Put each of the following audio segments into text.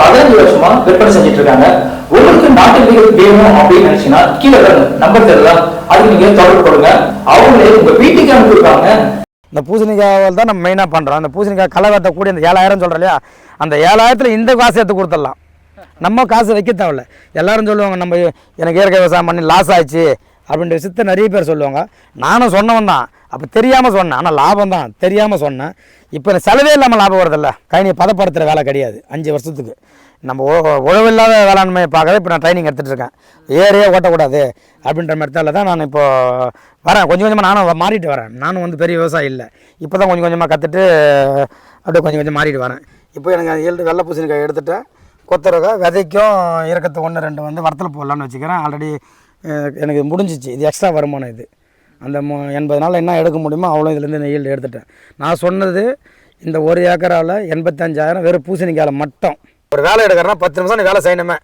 பதினஞ்சு வருஷமா விற்பனை செஞ்சுட்டு இருக்காங்க உங்களுக்கு நாட்டு விதைகள் வேணும் அப்படின்னு நினைச்சீங்கன்னா கீழே நம்பர் தெரியலாம் அதுக்கு நீங்க தொடர்பு கொடுங்க. அவங்களே உங்க வீட்டுக்கு அனுப்பிடுவாங்க இந்த பூசணிக்காயில் தான் நம்ம மெயினாக பண்ணுறோம் அந்த பூசணிக்காய் களை வெட்டக்கூடிய அந்த ஏழாயிரம் சொல்கிறோம் இல்லையா? அந்த ஏழாயிரத்தில் இந்த காசு எடுத்து கொடுத்துடலாம். நம்ம காசு வைக்க தேவையில்ல. எல்லாரும் சொல்லுவாங்க நம்ம எனக்கு இயற்கை விவசாயம் பண்ணி லாஸ் ஆயிடுச்சு அப்படின்ற விஷயத்த நிறைய பேர் சொல்லுவாங்க. நானும் சொன்னவன் தான். அப்போ தெரியாமல் சொன்னேன். ஆனால் லாபம் தான் தெரியாமல் சொன்னேன். இப்போ எனக்கு செலவே இல்லாமல் லாபம் வருதில்ல. கழனியை பதப்படுத்துகிற வேலை கிடையாது. அஞ்சு வருஷத்துக்கு. நம்ம உழவில்லாத வேளாண்மையை பார்க்கவே இப்போ நான் ட்ரைனிங் எடுத்துகிட்டு இருக்கேன். ஏரியே ஓட்டக்கூடாது அப்படின்ற மாதிரி தான் நான் இப்போ வரேன். கொஞ்சம் கொஞ்சமாக நானும் மாறிட்டு வரேன். நானும் வந்து பெரிய விவசாயி இல்லை. இப்போ தான் கொஞ்சம் கொஞ்சமாக கற்றுட்டு அப்படியே கொஞ்சம் கொஞ்சம் மாறிட்டு வரேன். இப்போ எனக்கு ஏழு வெள்ளை பூசணிக்காய் எடுத்துட்டேன். கொத்தரகா விதைக்கும் இறக்கத்து ஒன்று ரெண்டு வந்து வரத்தில் போடலான்னு வச்சுக்கிறேன். ஆல்ரெடி எனக்கு முடிஞ்சிச்சு. இது எக்ஸ்ட்ரா வருமானம் இது. அந்த மு எண்பது நாள் என்ன எடுக்க முடியுமோ அவ்வளோ இதுலேருந்து நான் ஈல்டு எடுத்துட்டேன். நான் சொன்னது இந்த ஒரு ஏக்கராவில் எண்பத்தஞ்சாயிரம் வெறும் பூசணிக்காயில் மட்டும். ஒரு வேலை எடுக்கிறனா பத்து நிமிஷம் நீ வேலை செய்யணுமே.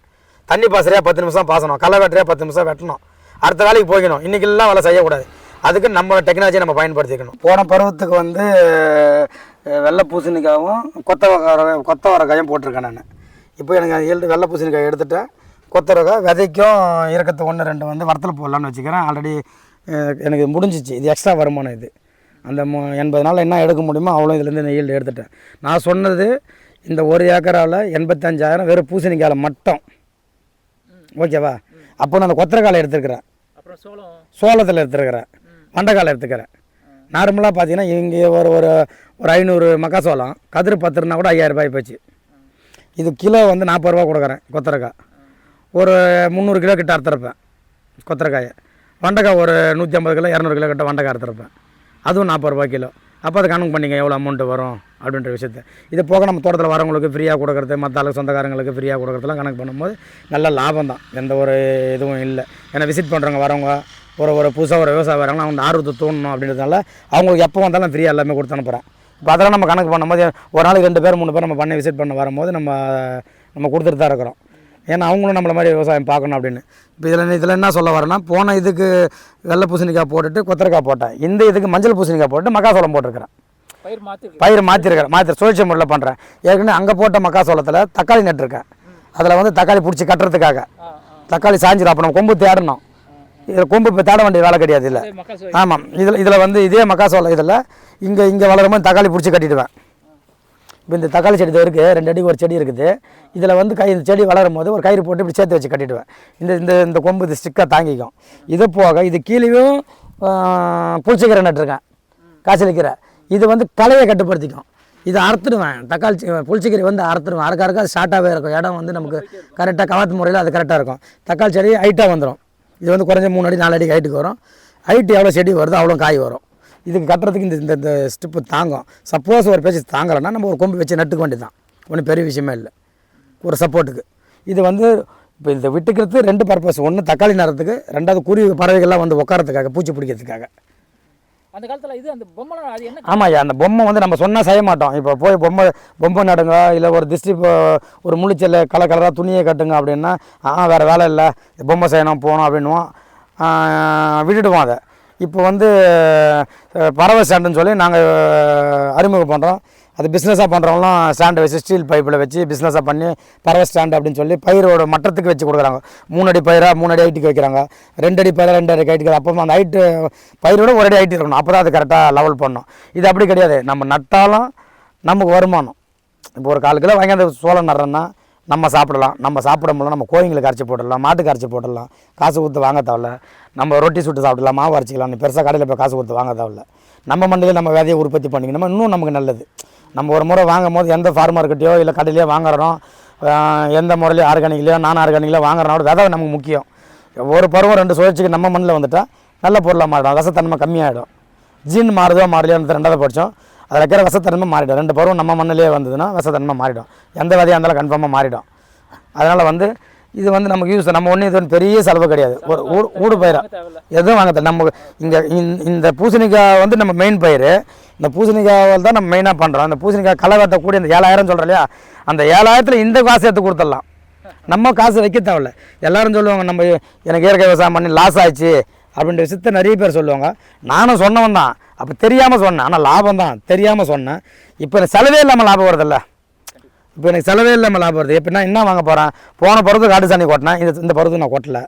தண்ணி பாசறையாக பத்து நிமிஷம் பாசணும். களை வெட்டுறையாக பத்து நிமிஷம் வெட்டணும். அடுத்த வேலைக்கு போய்க்கணும். இன்றைக்கெல்லாம் வேலை செய்யக்கூடாது. அதுக்கு நம்ம டெக்னாலஜியை நம்ம பயன்படுத்திக்கணும். போன பருவத்துக்கு வந்து வெள்ளை பூசணிக்காயும் கொத்த வர கொத்த வரக்காயும் போட்டிருக்கேன் நான். இப்போ எனக்கு அது ஏழு வெள்ளை பூசணிக்காய் எடுத்துட்டேன். கொத்தரகா விதைக்கும் இறக்கத்து ஒன்று ரெண்டு வந்து வரத்தில் போடலான்னு வச்சுக்கிறேன். ஆல்ரெடி எனக்கு முடிஞ்சிச்சு. இது எக்ஸ்ட்ரா வருமானம் இது. அந்த மு எண்பது நாள் என்ன எடுக்க முடியுமோ அவ்வளோ இதுலேருந்து நான் ஈல்டு எடுத்துட்டேன். நான் சொன்னது இந்த ஒரு ஏக்கராவில் எண்பத்தஞ்சாயிரம் வெறும் பூசணிக்காயில் மட்டும். ஓகேவா அப்போ நான் அந்த கொத்தரக்காலை எடுத்துருக்கிறேன். அப்புறம் சோளம்? சோளத்தில் எடுத்துருக்கிறேன். மண்டைக்காலை எடுத்துக்கிறேன். நார்மலாக பார்த்தீங்கன்னா இங்கே ஒரு ஒரு ஒரு ஐநூறு மக்காசோளம் கதிர் பத்துருனா கூட ஐயாயிரம் ரூபாய் போச்சு. இது கிலோ வந்து நாற்பது ரூபா கொடுக்குறேன் கொத்தரக்காய். ஒரு முந்நூறு கிலோ கிட்ட அறுத்துருப்பேன் கொத்தரக்காயை. வெண்டைக்காய் ஒரு நூற்றி ஐம்பது கிலோ இரநூறு கிலோ கிட்ட வெண்டைக்காய் எடுத்துருப்பேன் அதுவும் நாற்பது ரூபா கிலோ. அப்போ அதை கணக்கு பண்ணிங்க எவ்வளோ அமௌண்ட்டு வரும் அப்படின்ற விஷயத்த. இது போக நம்ம தோட்டத்தில் வரவங்களுக்கு ஃப்ரீயாக கொடுக்குறது மற்ற ஆளுக்கு சொந்தக்காரங்களுக்கு ஃப்ரீயாக கொடுக்குறதுலாம் கணக்கு பண்ணும்போது நல்ல லாபம் தான். எந்த ஒரு இதுவும் இல்லை. ஏன்னா விசிட் பண்ணுறவங்க வரவங்க ஒரு ஒரு புதுசாக ஒரு விவசாயம் வரவங்க அவங்க ஆர்வத்தை தூண்டணும் அப்படின்றதுனால அவங்களுக்கு எப்போ வந்தாலும் ஃப்ரீயாக எல்லாமே கொடுத்து அனுப்புகிறேன் இப்போ அதெல்லாம் நம்ம கணக்கு பண்ணும்போது ஒரு நாளைக்கு ரெண்டு பேர் மூணு பேர் நம்ம பண்ணி விசிட் பண்ண வரும்போது நம்ம நம்ம கொடுத்துட்டு தான் இருக்கிறோம். ஏன்னா அவங்களும் நம்மள மாதிரி விவசாயம் பார்க்கணும் அப்படின்னு. இப்போ இதில் இதில் என்ன சொல்ல வரேன்னா போன இதுக்கு வெள்ளை பூசணிக்காய் போட்டுட்டு கொத்தரக்காய் போட்டேன். இந்த இதுக்கு மஞ்சள் பூசணிக்காய் போட்டு மக்காசோளம் போட்டிருக்கிறேன். பயிர் பயிர் மாற்றிருக்கிறேன் மாற்றி சுழற்சி முறையில் பண்ணுறேன் ஏற்கனவே அங்கே போட்ட மக்காசோளத்தில் தக்காளி நட்டுருக்கேன் அதில் வந்து தக்காளி பிடிச்சி கட்டுறதுக்காக. தக்காளி சாஞ்சிரும். அப்போ நம்ம கொம்பு தேடணும். இதில் கொம்பு இப்போ தேட வேண்டிய வேலை கிடையாது இல்லை ஆமாம் இதில் இதில் வந்து இதே மக்காசோளம் இதில். இங்கே இங்கே வளரும்போது தக்காளி பிடிச்சி கட்டிடுவேன். இப்போ இந்த தக்காளி செடி இதோ இருக்குது ரெண்டு அடிக்கு ஒரு செடி இருக்குது. இதில் வந்து கை இந்த செடி வளரும் போது ஒரு கயிறு போட்டு இப்படி சேர்த்து வச்சு கட்டிடுவேன். இந்த இந்த இந்த கொம்பு இது ஸ்டிக்காக தாங்கிக்கும். இது போக இது கீழேயும் பூச்சிக்கீரை நட்டுருக்கேன் காய்ச்சலிக்கீரை இது வந்து கலையை கட்டுப்படுத்திக்கும். இதை அறுத்துடுவேன். தக்காளி புளிச்சிக்கீரை வந்து அறுத்துடுவேன். அறுக்க அறுக்க ஷார்ட்டாகவே இருக்கும். இடம் வந்து நமக்கு கரெக்டாக கவாத்து முறையில் அது கரெக்டாக இருக்கும். தக்காளி செடி ஹைட்டாக வந்துடும் இது வந்து குறைஞ்ச மூணு அடி நாலு அடி ஹைட்டுக்கு வரும். ஹைட்டு எவ்வளோ செடி வருதோ அவ்வளோ காய் வரும். இதுக்கு கட்டுறதுக்கு இந்த இந்த இந்த ஸ்டிப்பு தாங்கும். சப்போஸ் ஒரு பேச்சு தாங்கலைன்னா நம்ம ஒரு கொம்பு வச்சு நட்டுக்க வேண்டியதுதான். ஒன்றும் பெரிய விஷயமே இல்லை. ஒரு சப்போர்ட்டுக்கு இது வந்து இப்போ இதை விட்டுக்கிறது ரெண்டு பர்பஸ் ஒன்று தக்காளி நடுறதுக்கு ரெண்டாவது குருவி பறவைகள்லாம் வந்து உட்காரத்துக்காக பூச்சி பிடிக்கிறதுக்காக. அந்த காலத்துல இது அந்த பொம்மை அது என்ன ஆமாய்யா அந்த பொம்மை வந்து நம்ம சொன்னால் செய்ய மாட்டோம். இப்போ போய் பொம்மை பொம்மை நடுங்க இல்லை ஒரு இப்போ- ஒரு முழிச்சல் கலர் கலராக துணியை கட்டுங்க அப்படின்னா ஆ வேறு வேலை இல்லை. பொம்மை செய்யணும் போகணும் அப்படின்னுவோம். விட்டுடுவோம் அதை. இப்போ வந்து பறவை ஸ்டாண்டுன்னு சொல்லி நாங்கள் அறிமுகம் பண்ணுறோம் அது பிஸ்னஸாக பண்ணுறவங்களாம் ஸ்டாண்டை வச்சு ஸ்டீல் பைப்பில் வச்சு பிஸ்னஸாக பண்ணி பறவை ஸ்டாண்டு அப்படின்னு சொல்லி பயிரோட மட்டத்துக்கு வச்சு கொடுக்குறாங்க. மூணு அடி பயிராக மூணு அடி ஹைட்டுக்கு வைக்கிறாங்க. ரெண்டு அடி பயிராக ரெண்டு அடி ஹைட்டுக்கு அப்போ அந்த ஹைட்டு பயிரோட ஒரு அடி ஹைட்டு இருக்கணும். அப்போ தான் அது கரெக்டாக லெவல் பண்ணணும் இது அப்படி கிடையாது. நம்ம நட்டாலும் நமக்கு வருமானம். இப்போ ஒரு கால் கிலோ வாங்கி அந்த சோளம் நடுறோன்னா நம்ம சாப்பிடலாம். நம்ம சாப்பிட முடியல நம்ம கோயிலுக்கு அரைச்சி போட்டுடலாம் மாட்டுக்கு அரைச்சி போட்டுடலாம். காசு கொடுத்து வாங்க தேவையில்ல. நம்ம ரொட்டி சுட்டு சாப்பிடலாம் மாவு அரைச்சிக்கலாம் பெருசாக கடையில் போய் காசு கொடுத்து வாங்க தேவையில்ல நம்ம மண்ணிலே நம்ம விதையை உற்பத்தி பண்ணிக்கணும். இன்னும் நமக்கு நல்லது. நம்ம ஒரு முறை வாங்கும் போது எந்த ஃபார்மர்கிட்டையோ இல்லை கடையிலையோ வாங்குறோம் எந்த முறையிலையோ ஆர்கானிக்லையோ நான் ஆர்கானிக்லையோ வாங்குறோம் விதை நமக்கு முக்கியம். ஒரு பருவம் ரெண்டு சுழற்சிக்கு நம்ம மண்ணில் வந்துட்டால் நல்ல பொருளாக மாறிடும். ரசத்தன்மை கம்மியாகிடும் ஜீன் மாறுதோ மாறலையோன்னு ரெண்டாவது படித்தோம் அதில் இருக்கிற விஷத்தன்மை மாறிடும். ரெண்டு பருவம் நம்ம மண்ணிலே வந்ததுன்னா விசத்தன்மை மாறிடும். எந்த விதையாக இருந்தாலும் கன்ஃபார்மாக மாறிடும். அதனால் வந்து இது வந்து நமக்கு யூஸ் நம்ம ஒன்றும் இது பெரிய செலவு கிடையாது. ஒரு ஊடு ஊடு பயிரா. எதுவும் வாங்க நம்ம இங்கே இந்த பூசணிக்காய் வந்து நம்ம மெயின் பயிர் இந்த பூசணிக்காய் தான் நம்ம மெயினாக பண்ணுறோம் அந்த பூசணிக்காய் களை வெட்டக்கூடிய இந்த ஏழாயிரம் சொல்கிறோம் இல்லையா? அந்த ஏழாயிரத்தில் இந்த காசு எடுத்து கொடுத்துடலாம். நம்ம காசு வைக்க தேவையில்ல எல்லாரும் சொல்லுவாங்க நம்ம எனக்கு இயற்கை விவசாயம் பண்ணி லாஸ் ஆயிடுச்சு அப்படின்ற விஷயத்த நிறைய பேர் சொல்லுவாங்க. நானும் சொன்னவன் தான். அப்போ தெரியாமல் சொன்னேன். ஆனால் லாபம் தான். தெரியாமல் சொன்னேன். இப்போ செலவே இல்லாமல் லாபம் வருதில்ல இப்போ எனக்கு செலவே இல்லாமல் லாபம் வருது எப்படின்னா என்ன வாங்க போகிறேன் போன பருவத்துக்கு ஆட்டு சாணி கொட்டினேன். இந்த இந்த பருவத்துக்கு நான் கொட்டலை.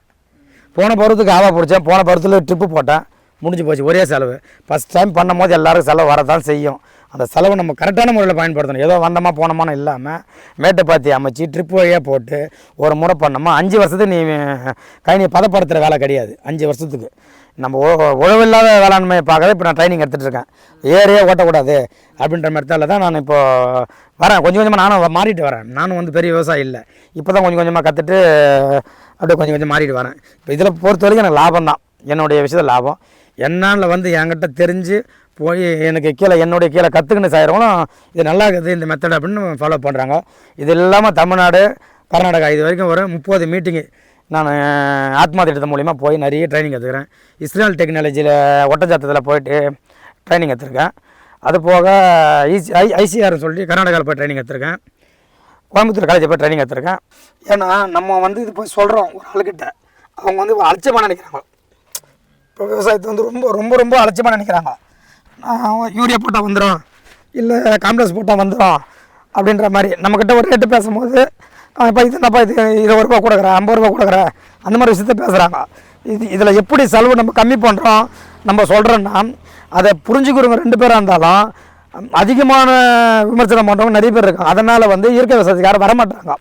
போன பருவத்துக்கு ஆவா பிடிச்சேன். போன பருவத்தில் ட்ரிப்பு போட்டேன். முடிஞ்சு போச்சு. ஒரே செலவு. ஃபஸ்ட் டைம் பண்ணும் போது எல்லாருக்கும் செலவு வரதான் செய்யும். அந்த செலவு நம்ம கரெக்டான முறையில் பயன்படுத்தணும். ஏதோ வந்தோமா போனோமான்னு இல்லாமல் மேட்டுப்பாத்தி அமைச்சு ட்ரிப் வழியாக போட்டு ஒரு முறை பண்ணோமா அஞ்சு வருஷத்துக்கு நீ கழனியை பதப்படுத்துகிற வேலை கிடையாது. அஞ்சு வருஷத்துக்கு. நம்ம உழவில்லாத வேளாண்மையை பார்க்கவே இப்போ நான் ட்ரைனிங் எடுத்துகிட்டு இருக்கேன் ஏரியே ஓட்டக்கூடாது அப்படின்ற மாதிரி தான் நான் இப்போ வரேன். கொஞ்சம் கொஞ்சமாக நானும் மாறிட்டு வரேன். நானும் வந்து பெரிய விவசாயி இல்லை. இப்போ தான் கொஞ்சம் கொஞ்சமாக கற்றுட்டு அப்படியே கொஞ்சம் கொஞ்சம் மாறிட்டு வரேன். இப்போ இதில் பொறுத்த வரைக்கும் எனக்கு லாபம் தான். என்னுடைய விஷயத்தில் லாபம். என்னால் வந்து என்கிட்ட தெரிஞ்சு போய் எனக்கு கீழே என்னுடைய கீழே கற்றுக்கின்னு செய்கிறவங்களும் இது நல்லா இருக்குது இந்த மெத்தட் அப்படின்னு ஃபாலோ பண்ணுறாங்க இது இல்லாமல் தமிழ்நாடு கர்நாடகா இது வரைக்கும் ஒரு முப்பது மீட்டிங்கு நான் ஆத்மா திட்டத்து மூலிமா போய் நிறைய ட்ரைனிங் எடுத்துக்கிறேன். இஸ்ரேல் டெக்னாலஜியில் ஒட்டச்சத்தத்தில் போயிட்டு ட்ரைனிங் எடுத்திருக்கேன். அது போக ஐசி ஐ ஐசிஆர்னு சொல்லிட்டு கர்நாடகாவில் போய் ட்ரைனிங் எடுத்திருக்கேன். கோயம்புத்தூர் காலேஜில் போய் ட்ரைனிங் எடுத்திருக்கேன். ஏன்னா நம்ம வந்து இது போய் சொல்கிறோம் ஒரு ஆளுக்கிட்ட அவங்க வந்து அலட்சியமாக நினைக்கிறாங்க. இப்போ விவசாயத்தை வந்து ரொம்ப ரொம்ப ரொம்ப அலட்சியமாக நினைக்கிறாங்க. நான் யூரியா போட்டால் வந்துடும் இல்லை காம்ப்ளெக்ஸ் போட்டால் வந்துடும் அப்படின்ற மாதிரி. நம்மக்கிட்ட ஒரு ரேட்டு பேசும்போது இப்போ இது என்னப்பா இது இருபது ரூபா கொடுக்குறேன் ஐம்பது ரூபா கொடுக்குறேன் அந்த மாதிரி விஷயத்த பேசுகிறாங்க இது இதில் எப்படி செலவு நம்ம கம்மி பண்ணுறோம் நம்ம சொல்கிறோன்னா அதை புரிஞ்சுக்கிறவங்க ரெண்டு பேராக இருந்தாலும் அதிகமான விமர்சனம் பண்ணுறவங்க நிறைய பேர் இருக்காங்க. அதனால் வந்து இயற்கை விவசாயத்துக்கு யாரும் வரமாட்டாங்க.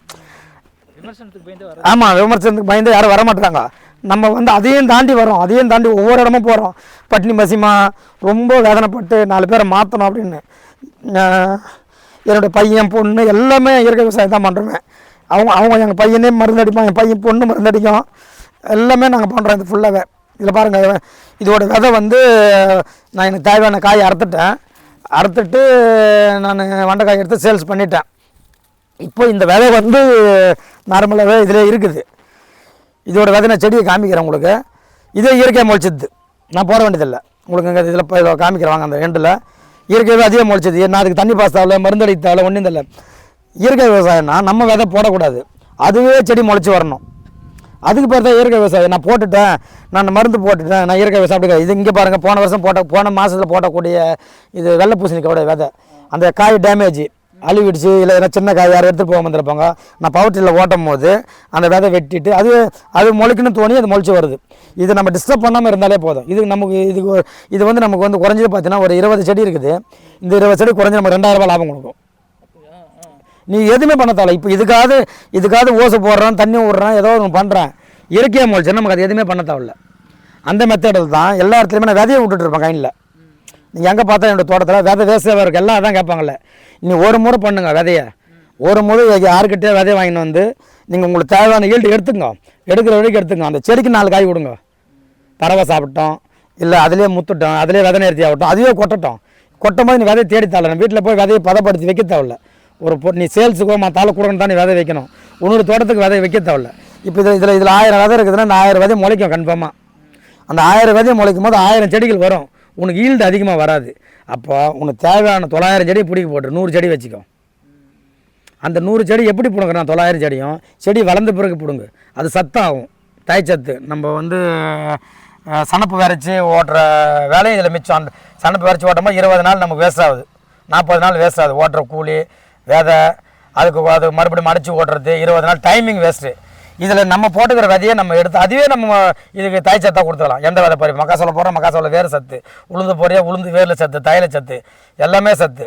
வர ஆமாம் விமர்சனத்துக்கு பயந்து யாரும் வரமாட்டாங்க. நம்ம வந்து அதையும் தாண்டி வரோம் அதையும் தாண்டி ஒவ்வொரு இடமும் போகிறோம் பட்டினி பசிமா ரொம்ப வேதனைப்பட்டு நாலு பேரை மாற்றணும் அப்படின்னு ஆஹ் என்னோட பையன் பொண்ணு எல்லாமே இயற்கை விவசாயம் தான் பண்ணுறோமே அவங்க அவங்க எங்கள் பையனே மருந்து அடிப்பான் என் பையன் பொண்ணு மருந்து அடிக்கும். எல்லாமே நாங்கள் பண்ணுறோம் இது ஃபுல்லாகவே இதில் பாருங்கள் இதோட விதை வந்து நான் எனக்கு தேவையான காய் அறுத்துட்டேன். அறுத்துட்டு நான் வண்டைக்காய் எடுத்து சேல்ஸ் பண்ணிட்டேன். இப்போ இந்த விதை வந்து நார்மலாகவே இதில் இருக்குது. இதோட விதை நான் செடியை காமிக்கிறேன் உங்களுக்கு. இதே இயற்கையாக முளைச்சது நான் போட வேண்டியதில்லை. உங்களுக்கு இங்கே இதில் இப்போ இதில் காமிக்கிறேன் வாங்க அந்த எண்டில் இயற்கையாகவே அதிகம் முளைச்சிது நான் அதுக்கு தண்ணி பாஸ் தேவையில்ல மருந்து ஒன்றும் இல்லை. இயற்கை விவசாயம்னா நம்ம விதை போடக்கூடாது. அதுவே செடி முளைச்சி வரணும். அதுக்கு பேர் தான் இயற்கை விவசாயம். நான் போட்டுட்டேன். நான் மருந்து போட்டுட்டேன். நான் இயற்கை விவசாயம் அப்படி இது இங்கே பாருங்கள் போன வருஷம் போட்ட போன மாதத்தில் போட்டக்கூடிய இது வெள்ளை பூசணிக்காயோட விதை. அந்த காய் டேமேஜ் அழுவிடுச்சு இல்லை ஏன்னா சின்ன காய் யாரும் எடுத்துகிட்டு போக வந்திருப்பாங்க நான் பவர்ட்டியில் ஓட்டும் போது அந்த விதை வெட்டிட்டு அது அது முளைக்குன்னு தோணி அது முளைச்சி வருது. இது நம்ம டிஸ்டர்ப் பண்ணாமல் இருந்தாலே போதும். இது நமக்கு இதுக்கு இது வந்து நமக்கு வந்து குறைஞ்சது பார்த்தீங்கன்னா ஒரு இருபது செடி இருக்குது. இந்த இருபது செடி குறைஞ்சி நம்ம ரெண்டாயிரம் ரூபாய் லாபம் கொடுக்கும். நீ எதுவுமே பண்ண தேவை இப்போ இதுக்காவது இதுக்காவது ஓசை போடுறான் தண்ணி விட்றான் ஏதோ ஒன்று பண்ணுறேன் இயற்கையாக முளைச்சு நமக்கு அது எதுவுமே பண்ண தேவையில்ல. அந்த மெத்தடில் தான் எல்லா இடத்துலையுமே நான் விதையை விட்டுட்டு இருப்பேன் கைனில் நீங்கள் எங்கே பார்த்தா என்னோடய தோட்டத்தில் விதை வேஸ்ட்டாக இருக்குது எல்லாம் அதான் கேட்பாங்கல்ல. நீ ஒரு முறை பண்ணுங்க விதையை. ஒரு முறை யாருக்கிட்டே விதையை வாங்கின்னு வந்து நீங்கள் உங்களுக்கு தேவையான ஈல்டு எடுத்துங்க எடுக்கிற வரைக்கும் எடுத்துங்க அந்த செடிக்கு நாலு காய் கொடுங்க. பறவை சாப்பிட்டோம் இல்லை அதிலே முத்துட்டோம் அதிலே விதை நேர்த்தி ஆகட்டும் அதுவே கொட்டட்டும். கொட்டும் போது நீ விதையை தேடி தரல வீட்டில் போய் விதையை பதப்படுத்தி வைக்க தேவையில்ல. ஒரு பொ நீ சேல்ஸுக்கோ மத்தால கொடுக்கணும் தான் நீ விதை வைக்கணும். இன்னொரு தோட்டத்துக்கு விதை வைக்க தேவையில்ல. இப்போ இதில் இதில் இதில் ஆயிரம் விதை இருக்குதுன்னா இந்த ஆயிரம் விதை முளைக்கும் கன்ஃபார்மாக அந்த ஆயிரம் விதையை முளைக்கும் போது ஆயிரம் செடிகள் வரும். உனக்கு ஈல்டு அதிகமாக வராது. அப்போ உனக்கு தேவையான தொள்ளாயிரம் செடி பிடிக்க போட்டு நூறு செடி வச்சுக்கோ. அந்த நூறு செடி எப்படி பிடுங்குறேன் தொள்ளாயிரம் செடியும். செடி வளர்ந்த பிறகு பிடுங்கு. அது சத்தாகும். தாய்ச்சத்து. நம்ம வந்து சனப்பு சணப்பு விரைச்சி ஓட்டுற வேலையும் இதில் மிச்சம். அந்த சணப்பு விரைச்சி ஓட்டமாக இருபது நாள் நமக்கு வேஸ்ட் ஆகுது. நாற்பது நாள் வேஸ்ட் ஆகுது. ஓட்டுற கூலி விதை அதுக்கு அது மறுபடியும் மடிச்சு ஓட்டுறது இருபது நாள் டைமிங் வேஸ்ட்டு இதில் நம்ம போட்டுக்கிற விதையை நம்ம எடுத்து அதுவே நம்ம இதுக்கு தாய் சத்தாக கொடுத்துக்கலாம். எந்த விதை போய் மக்காசோள போடுறோம் மக்காசோள வேறு சத்து. உளுந்து போறியா உளுந்து வேரில் சத்து தைல சத்து. எல்லாமே சத்து.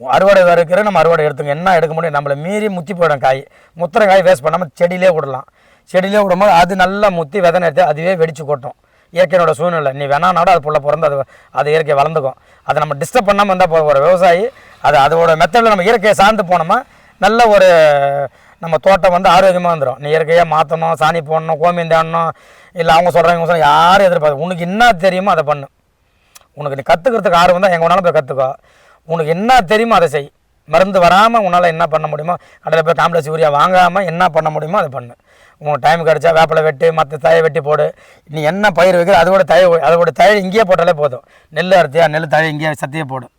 அறுவடை வறுக்கிற நம்ம அறுவடை எடுத்துங்க. என்ன எடுக்க முடியும்? நம்மளை மீறி முத்தி போயிடும் காய். முத்திர காய் வேஸ்ட் பண்ணாமல் செடியிலே விடலாம். செடியிலே விடும்போது அது நல்லா முத்தி விதை நேரத்தை அதுவே வெடிச்சு கொட்டும். இயற்கையோட சூழ்நிலை. நீ வேணானோட அது புள்ள பிறந்து அது அது இயற்கை வளர்ந்துக்கும். அதை நம்ம டிஸ்டர்ப் பண்ணாமல் இருந்தால் ஒரு விவசாயி அது அதோட மெத்தடில் நம்ம இயற்கையை சார்ந்து போனோமா நல்ல ஒரு நம்ம தோட்டம் வந்து ஆரோக்கியமாக வந்துடும் நீ இயற்கையாக மாற்றணும் சாணி போடணும் கோமியம் தேடணும் இல்லை அவங்க சொல்கிறாங்க இவங்க சொல்கிறாங்க யாரும் எதிர்பார்த்து உனக்கு என்ன தெரியுமோ அதை பண்ணு. உனக்கு நீ கற்றுக்கிறதுக்கு ஆர்வம் தான் எங்கே வேணாலும் போய் கற்றுக்கோ உனக்கு என்ன தெரியுமோ அதை செய். மருந்து வராமல் உன்னால் என்ன பண்ண முடியுமோ கடையில் போய் காம்ப்ளெக்ஸ் யூரியா வாங்காமல் என்ன பண்ண முடியுமோ அதை பண்ணு. உனக்கு டைம் கிடச்சா வேப்பிலை வெட்டி மற்ற தழையை வெட்டி போடு. நீ என்ன பயிர் வைக்கிற அதோட தழை அதோட தழை இங்கேயே போட்டாலே போதும். நெல் அறுத்தியா நெல் தழை இங்கேயே சத்தியே போடும்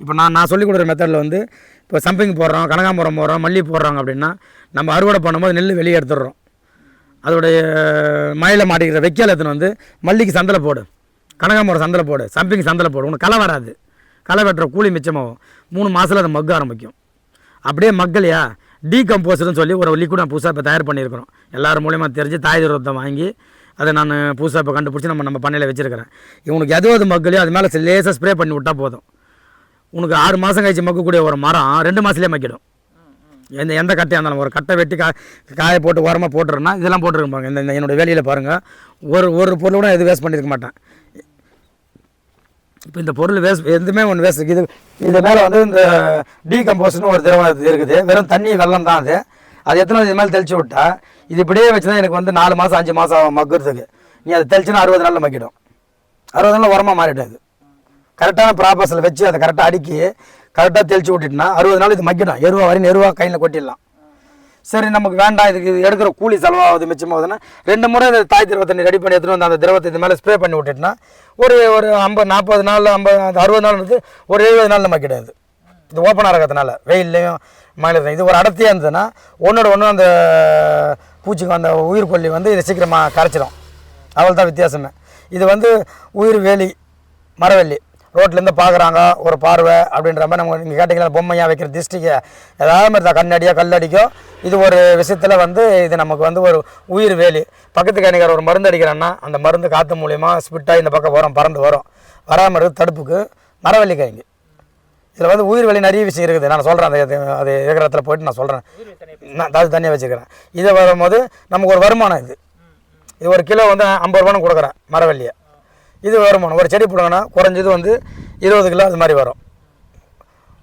இப்போ நான் நான் சொல்லிக் கொடுக்குற மெத்தடில் வந்து இப்போ சம்பிங் போடுறோம் கனகாம்பரம் போடுறோம் மல்லி போடுறாங்க அப்படின்னா நம்ம அறுவடை பண்ணும்போது நெல் வெளியே எடுத்துடுறோம். அதோடைய மழையில் மாட்டிக்கிற வைக்கால் எடுத்துன்னு வந்து மல்லிக்கு சந்தில் போடு கனகாம்பரம் சந்தில் போடு சம்பிங் சந்தில் போடு உனக்கு களை வராது. களை வெட்டுற கூலி மிச்சமாகும். மூணு மாதத்தில் அது மக்க ஆரம்பிக்கும். அப்படியே மக்களையா டீகம்போஸ்டுன்னு சொல்லி ஒரு லிக்விட் நான் புதுசாக இப்போ தயார் பண்ணியிருக்கிறோம். எல்லோரும் மூலியமாக தெரிஞ்சு தாய் தூரத்தை வாங்கி அதை நான் புதுசாக இப்போ கண்டுபிடிச்சி நம்ம நம்ம பண்ணையில் வச்சுருக்கிறேன். இவனுக்கு எது அது மக்களையோ அது மேலே லேசாக ஸ்ப்ரே பண்ணி விட்டால் போதும். உனக்கு ஆறு மாதம் கழிச்சு மக்கக்கூடிய ஒரு மரம் ரெண்டு மாதத்துலேயே மக்கிடும். எந்த எந்த கட்டையாக இருந்தாலும் ஒரு கட்டை வெட்டி கா காய போட்டு உரமாக போட்டுருன்னா இதெல்லாம் போட்டுருக்க பாருங்க. இந்த இந்த என்னோடய வேலையில் பாருங்கள் ஒரு ஒரு பொருள் கூட எதுவும் வேஸ்ட் பண்ணியிருக்க மாட்டேன். இப்போ இந்த பொருள் வேஸ்ட் எதுவுமே ஒன்று வேஸ்ட் இது இது மேலே வந்து இந்த டீகம்போஸ்ட்னு ஒரு திரவம் இது இருக்குது. வெறும் தண்ணி வெள்ளம் தான் அது. அது எத்தனை இது மேலே தெளிச்சு விட்டா இது இப்படியே வச்சு தான் எனக்கு வந்து நாலு மாதம் அஞ்சு மாதம் மக்குறதுக்கு. நீ அதை தெளிச்சுன்னா அறுபது நாளில் மக்கிடும். அறுபது நாளில் உரமாக மாறிடாது. கரெக்டான ப்ராப்பர்ஸில் வச்சு அதை கரெக்டாக அடுக்கி கரெக்டாக தெளிச்சு விட்டுட்டுனா அறுபது நாள் இது மக்கிடும். எருவா வரையும் எருவா கையில் கொட்டிடலாம். சரி நமக்கு வேண்டாம். இதுக்கு இது எடுக்கிற கூலி செலவாகுது மிச்சமாகுதுன்னா ரெண்டு முறை இந்த தாய் திரவத்தை ரெடி பண்ணி எடுத்துகிட்டு வந்து அந்த திரவத்தை இது மேலே ஸ்ப்ரே பண்ணி விட்டுட்டுனா ஒரு ஒரு ஐம்பது நாற்பது நாள் ஐம்பது அந்த அறுபது நாள் வந்து ஒரு எழுபது நாளில் கிடையாது இது ஓப்பனாக இருக்கிறதுனால வெயில்லையும் மழையில இது ஒரு அடர்த்தியாக இருந்ததுன்னா ஒன்றோட ஒன்று அந்த பூச்சிக்கு அந்த உயிர்கொல்லி வந்து இதை சீக்கிரமாக கரைச்சிடும் அவள் தான் வித்தியாசமே. இது வந்து உயிர் வேலி மரவள்ளி. ரோட்லேருந்து பார்க்குறாங்க ஒரு பார்வை அப்படின்ற மாதிரி நம்ம நீங்கள் கேட்டிங்களா பொம்மையாக வைக்கிற திருஷ்டிக்கு ஏதாவது மாதிரி தான் கண்ணடியோ கல்லடிக்கோ. இது ஒரு விஷயத்தில் வந்து இது நமக்கு வந்து ஒரு உயிர் வேலி. பக்கத்து கணிக்கார ஒரு மருந்து அடிக்கிறான்னா அந்த மருந்து காற்று மூலிமா ஸ்பிட்டாக இந்த பக்கம் வரும் பறந்து வரும். வராமல் இருக்குது தடுப்புக்கு மரவள்ளி கைங்க இதில் வந்து உயிர் வழி நிறைய விஷயம் இருக்குது. நான் சொல்கிறேன் அந்த இது- அது இருக்கிற இடத்துல போயிட்டு நான் சொல்கிறேன் நான் அது தனியாக வச்சுக்கிறேன். இதை வரும்போது நமக்கு ஒரு வருமானம் இது. இது ஒரு கிலோ வந்து ஐம்பது ரூபான்னு கொடுக்குறேன் மரவள்ளியை. இது வருமானம். ஒரு செடி போடுங்கன்னா குறைஞ்சது வந்து இருபது கிலோ அது மாதிரி வரும்.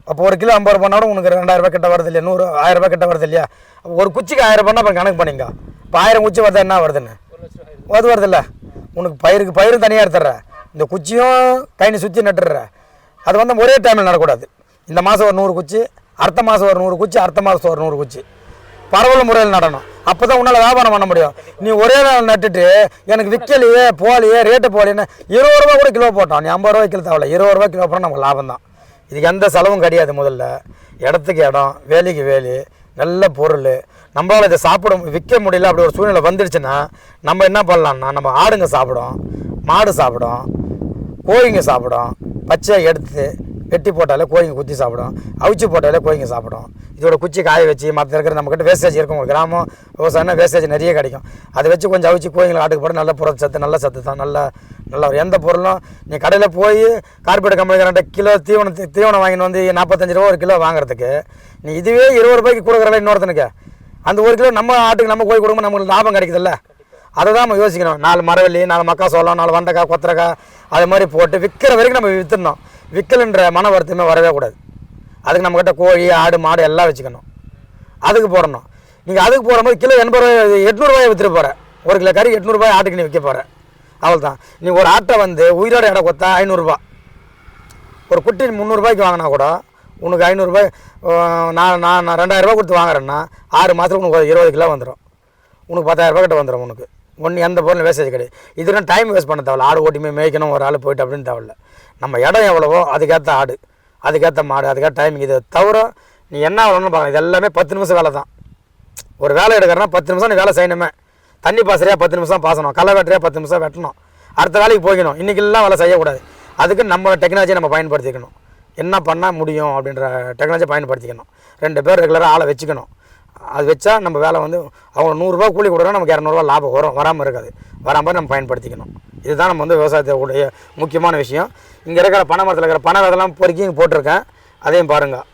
அப்போ ஒரு கிலோ ஐம்பது ரூபாயோட உனக்கு ரெண்டாயிரம் ரூபாய் கிட்ட வருது இல்லையா? நூறு ஆயிரம் ரூபாய் கிட்ட வருது இல்லையா? அப்போ ஒரு குச்சிக்கு ஆயிரம் ரூபாய்னா அப்புறம் கணக்கு பண்ணிங்க இப்போ ஆயிரம் குச்சி வருது என்ன வருதுன்னு? அது வருது இல்லை உனக்கு பயிருக்கு பயிரும் தனியாக எடுத்துடுற. இந்த குச்சியும் கைனி சுற்றி நட்டுடுற. அது வந்து ஒரே டைமில் நடக்கூடாது இந்த மாதம் ஒரு நூறு குச்சி அடுத்த மாதம் ஒரு நூறு குச்சி அடுத்த மாதம் ஒரு நூறு குச்சி. பரவல் முறையில் நடணும். அப்போ தான் உன்னால் வியாபாரம் பண்ண முடியும். நீ ஒரே நாள் நட்டுட்டு எனக்கு விற்கலையே போகலையே ரேட்டு போகலைன்னு இருபது ரூபா கூட கிலோ போட்டோம். நீ ஐம்பது ரூபா கிலோ தேவையில்ல. இருபது ரூபா கிலோ போனால் நமக்கு லாபம் தான். இதுக்கு எந்த செலவும் கிடையாது முதல்ல. இடத்துக்கு இடம் வேலைக்கு வேலி நல்ல பொருள். நம்மளால் இதை சாப்பிட விற்க முடியல அப்படி ஒரு சூழ்நிலை வந்துடுச்சுன்னா நம்ம என்ன பண்ணலாம்னா நம்ம ஆடுங்க சாப்பிடும் மாடு சாப்பிடும் கோழிங்க சாப்பிடும் பச்சை எடுத்து வெட்டி போட்டாலே கோழிங்க குத்தி சாப்பிடும். அவிச்சு போட்டாலே கோழிங்க சாப்பிடும். இதோட குச்சி காய வச்சு மற்ற இருக்கிற நம்மக்கிட்ட வேஸ்டேஜ் இருக்கும். ஒரு கிராமம் விவசாயம்னா வேஸ்டேஜ் நிறைய கிடைக்கும். அதை வச்சு கொஞ்சம் அவிச்சு கோழிங்களை ஆட்டுக்கு போட்டு நல்ல புரத சத்து நல்ல சத்து தான். நல்ல நல்ல ஒரு எந்த பொருளும் நீ கடையில் போய் கார்பரேட் கம்பெனிக்காரன்ட்ட கிலோ தீவனம் தீவனம் வாங்கின்னு வந்து நாற்பத்தஞ்சு ரூபா ஒரு கிலோ வாங்குறதுக்கு நீ இதுவே இருபது ரூபாய்க்கு கொடுக்குறல இன்னொருத்தனுக்கு. அந்த ஒரு கிலோ நம்ம ஆட்டுக்கு நம்ம கோழி கொடுக்கும்போது நம்மளுக்கு லாபம் கிடைக்குதுல்ல? அதை தான் நம்ம யோசிக்கணும். நாலு மரவள்ளி நாலு மக்கா சோளம் நாலு வண்டக்காய் கொத்தரக்காய் அது மாதிரி போட்டு விற்கிற வரைக்கும் நம்ம விற்றுடணும் விற்கலன்ற மன வருத்தமே வரவே கூடாது. அதுக்கு நம்மக்கிட்ட கோழி ஆடு மாடு எல்லாம் வச்சுக்கணும். அதுக்கு போடணும். நீங்கள் அதுக்கு போடும்போது கிலோ எண்பது ரூபாய் எட்நூறுபாயை விற்றுட்டு போகிறேன் ஒரு கிலோ கறி எட்நூறுபாய் ஆட்டுக்கு நீ விற்க போகிறேன் அவள் தான் நீ ஒரு ஆட்டை வந்து உயிரோட இடம் கொத்தா ஐநூறுரூபா ஒரு குட்டி முந்நூறுபாய்க்கு வாங்கினா கூட உனக்கு ஐநூறுரூபாய் நான் நான் நான் ரெண்டாயிரரூபா கொடுத்து வாங்குறேன்னா ஆறு மாதத்துக்கு உனக்கு இருபது கிலோ வந்துடும் உனக்கு பத்தாயிரரூபா கிட்ட வந்துடும் உனக்கு. ஒன்று எந்த பொருளும் வேஸ்டேஜ் கிடையாது. இதுனா டைம் வேஸ்ட் பண்ண தேவையில்ல. ஆடு ஓட்டி போய் மேய்க்கணும் ஒரு ஆள் போயிட்டு அப்படின்னு தேவையில்ல. நம்ம இடம் எவ்வளவோ அதுக்கேற்ற ஆடு அதுக்கேற்ற மாடு அதுக்கேற்ற டைமிங் இதை தவிர நீ என்ன வேணும்னு பார்க்கலாம். இது எல்லாமே பத்து நிமிஷம் வேலை தான். ஒரு வேலை எடுக்கிறனா பத்து நிமிஷம் நீ வேலை செய்யணுமே. தண்ணி பாசறையாக பத்து நிமிஷம் பாசணும். களை வெட்டுறையா பத்து நிமிஷம் வெட்டணும். அடுத்த வேலைக்கு போய்க்கணும். இன்றைக்கெல்லாம் வேலை செய்யக்கூடாது. அதுக்கு நம்ம டெக்னாலஜியை நம்ம பயன்படுத்திக்கணும். என்ன பண்ணால் முடியும் அப்படின்ற டெக்னாலஜியை பயன்படுத்திக்கணும். ரெண்டு பேர் ரெகுலராக ஆளை வச்சுக்கணும். அது வச்சா நம்ம வேலை வந்து அவங்க நூறுரூவா கூலி கொடுக்குறோம் நமக்கு இரநூறுவா லாபம் வரும் வராமல் இருக்காது. வராமல் நம்ம பயன்படுத்திக்கணும். இதுதான் நம்ம வந்து விவசாயத்துடைய முக்கியமான விஷயம். இங்கே இருக்கிற பனை மரத்தில் இருக்கிற பனை விதெல்லாம் பொறுக்கி போட்டிருக்கேன். அதையும் பாருங்கள்